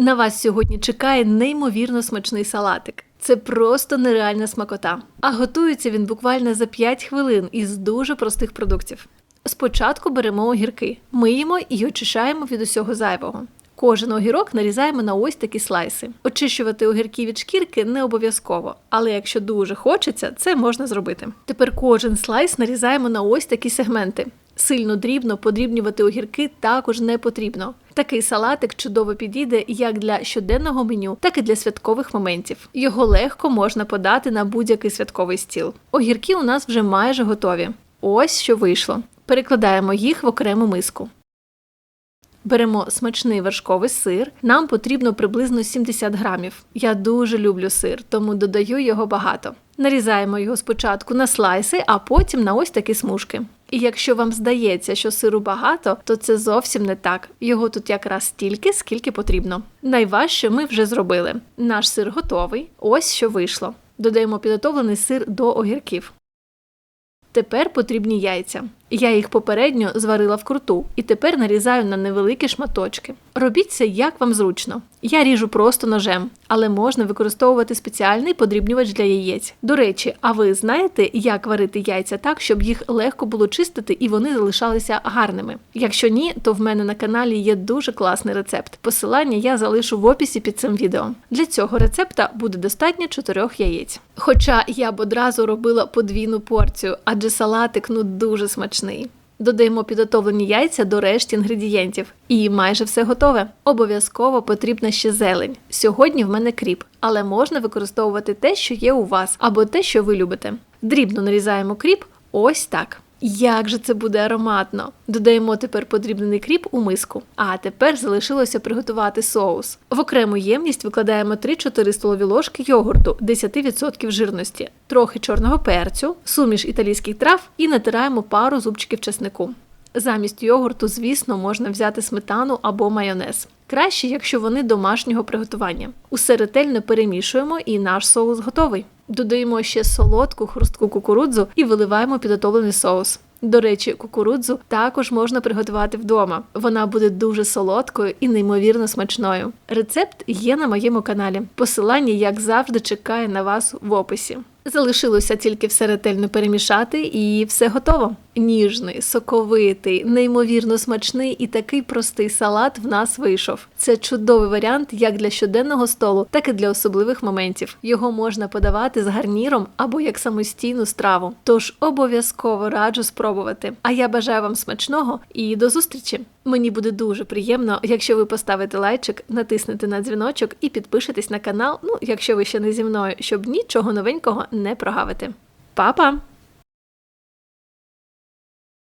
На вас сьогодні чекає неймовірно смачний салатик. Це просто нереальна смакота. А готується він буквально за 5 хвилин із дуже простих продуктів. Спочатку беремо огірки, миємо і очищаємо від усього зайвого. Кожен огірок нарізаємо на ось такі слайси. Очищувати огірки від шкірки не обов'язково, але якщо дуже хочеться, це можна зробити. Тепер кожен слайс нарізаємо на ось такі сегменти. Сильно дрібно подрібнювати огірки також не потрібно. Такий салатик чудово підійде як для щоденного меню, так і для святкових моментів. Його легко можна подати на будь-який святковий стіл. Огірки у нас вже майже готові. Ось що вийшло. Перекладаємо їх в окрему миску. Беремо смачний вершковий сир. Нам потрібно приблизно 70 грамів. Я дуже люблю сир, тому додаю його багато. Нарізаємо його спочатку на слайси, а потім на ось такі смужки. І якщо вам здається, що сиру багато, то це зовсім не так. Його тут якраз стільки, скільки потрібно. Найважче ми вже зробили. Наш сир готовий. Ось що вийшло. Додаємо підготовлений сир до огірків. Тепер потрібні яйця. Я їх попередньо зварила вкруту і тепер нарізаю на невеликі шматочки. Робіть це як вам зручно. Я ріжу просто ножем, але можна використовувати спеціальний подрібнювач для яєць. До речі, а ви знаєте, як варити яйця так, щоб їх легко було чистити і вони залишалися гарними? Якщо ні, то в мене на каналі є дуже класний рецепт. Посилання я залишу в описі під цим відео. Для цього рецепта буде достатньо 4 яєць. Хоча я б одразу робила подвійну порцію, адже салатик ну дуже смачний. Додаємо підготовлені яйця до решті інгредієнтів. І майже все готове. Обов'язково потрібна ще зелень. Сьогодні в мене кріп, але можна використовувати те, що є у вас, або те, що ви любите. Дрібно нарізаємо кріп ось так. Як же це буде ароматно! Додаємо тепер подрібнений кріп у миску. А тепер залишилося приготувати соус. В окрему ємність викладаємо 3-4 столові ложки йогурту 10% жирності, трохи чорного перцю, суміш італійських трав і натираємо пару зубчиків чеснику. Замість йогурту, звісно, можна взяти сметану або майонез. Краще, якщо вони домашнього приготування. Усе ретельно перемішуємо і наш соус готовий. Додаємо ще солодку хрустку кукурудзу і виливаємо підготовлений соус. До речі, кукурудзу також можна приготувати вдома. Вона буде дуже солодкою і неймовірно смачною. Рецепт є на моєму каналі. Посилання, як завжди, чекає на вас в описі. Залишилося тільки все ретельно перемішати, і все готово. Ніжний, соковитий, неймовірно смачний і такий простий салат в нас вийшов. Це чудовий варіант як для щоденного столу, так і для особливих моментів. Його можна подавати з гарніром або як самостійну страву. Тож обов'язково раджу спробувати. А я бажаю вам смачного і до зустрічі! Мені буде дуже приємно, якщо ви поставите лайчик, натиснете на дзвіночок і підпишетесь на канал, ну якщо ви ще не зі мною, щоб нічого новенького не прогавити. Па-па!